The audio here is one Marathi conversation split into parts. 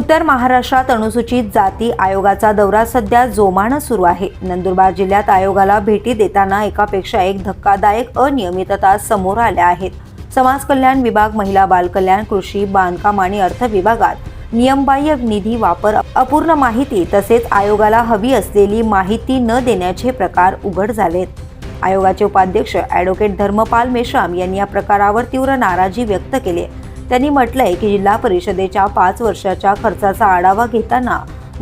उत्तर महाराष्ट्रात अनुसूचित जाती आयोगाचा दौरा सध्या जोमानं सुरू आहे. नंदुरबार जिल्ह्यात आयोगाला भेटी देताना एकापेक्षा एक धक्कादायक अनियमितता समोर आल्या आहेत. समाज कल्याण विभाग महिला बालकल्याण कृषी बांधकाम आणि अर्थ विभागात नियमबाह्य निधी वापर अपूर्ण माहिती तसेच आयोगाला हवी असलेली माहिती न देण्याचे प्रकार उघड झालेत. आयोगाचे उपाध्यक्ष ॲडव्होकेट धर्मपाल मेश्राम यांनी या प्रकारावर तीव्र नाराजी व्यक्त केली आहे. त्यांनी म्हटलंय की जिल्हा परिषदेच्या पाच वर्षाच्या खर्चाचा आढावा घेताना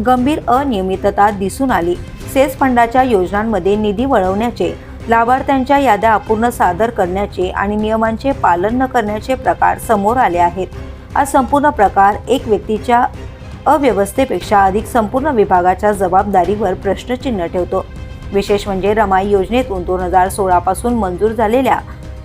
गंभीर अनियमितता दिसून आली. सेस फंडाच्या योजनांमध्ये निधी वळवण्याचे लाभार्थ्यांच्या याद्या अपूर्ण सादर करण्याचे आणि नियमांचे पालन न करण्याचे प्रकार समोर आले आहेत. हा संपूर्ण प्रकार एक व्यक्तीच्या अव्यवस्थेपेक्षा अधिक संपूर्ण विभागाच्या जबाबदारीवर प्रश्नचिन्ह ठेवतो. विशेष म्हणजे रमाई योजनेतून दोन हजार सोळापासून मंजूर झालेल्या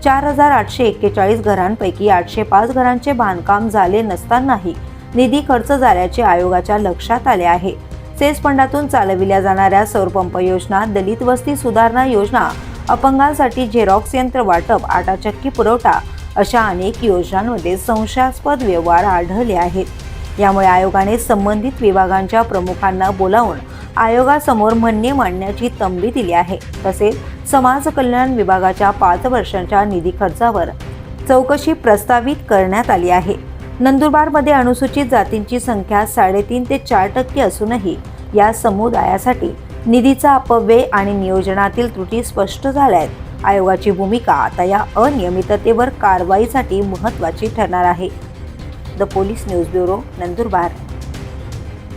चार हजार आठशे एक्केचाळीस घरांपैकी आठशे पाच घरांचे बांधकाम झाले नसतानाही निधी खर्च झाल्याचे आयोगाच्या लक्षात आले आहे. सेस फंडातून चालविल्या जाणाऱ्या सौरपंप योजना दलित वस्ती सुधारणा योजना अपंगांसाठी झेरॉक्स यंत्र वाटप आटाचक्की पुरवठा अशा अनेक योजनांमध्ये संशयास्पद व्यवहार आढळले आहेत. यामुळे आयोगाने संबंधित विभागांच्या प्रमुखांना बोलावून आयोगासमोर म्हणणे मांडण्याची तंबी दिली आहे. तसेच समाज कल्याण विभागाच्या पाच वर्षांच्या निधी खर्चावर चौकशी प्रस्तावित करण्यात आली आहे. नंदुरबारमध्ये अनुसूचित जातींची संख्या साडेतीन ते चार टक्के असूनही या समुदायासाठी निधीचा अपव्यय आणि नियोजनातील त्रुटी स्पष्ट झाल्या आहेत आयोगाची भूमिका आता या अनियमिततेवर कारवाईसाठी महत्त्वाची ठरणार आहे. The police news bureau Nandurbar.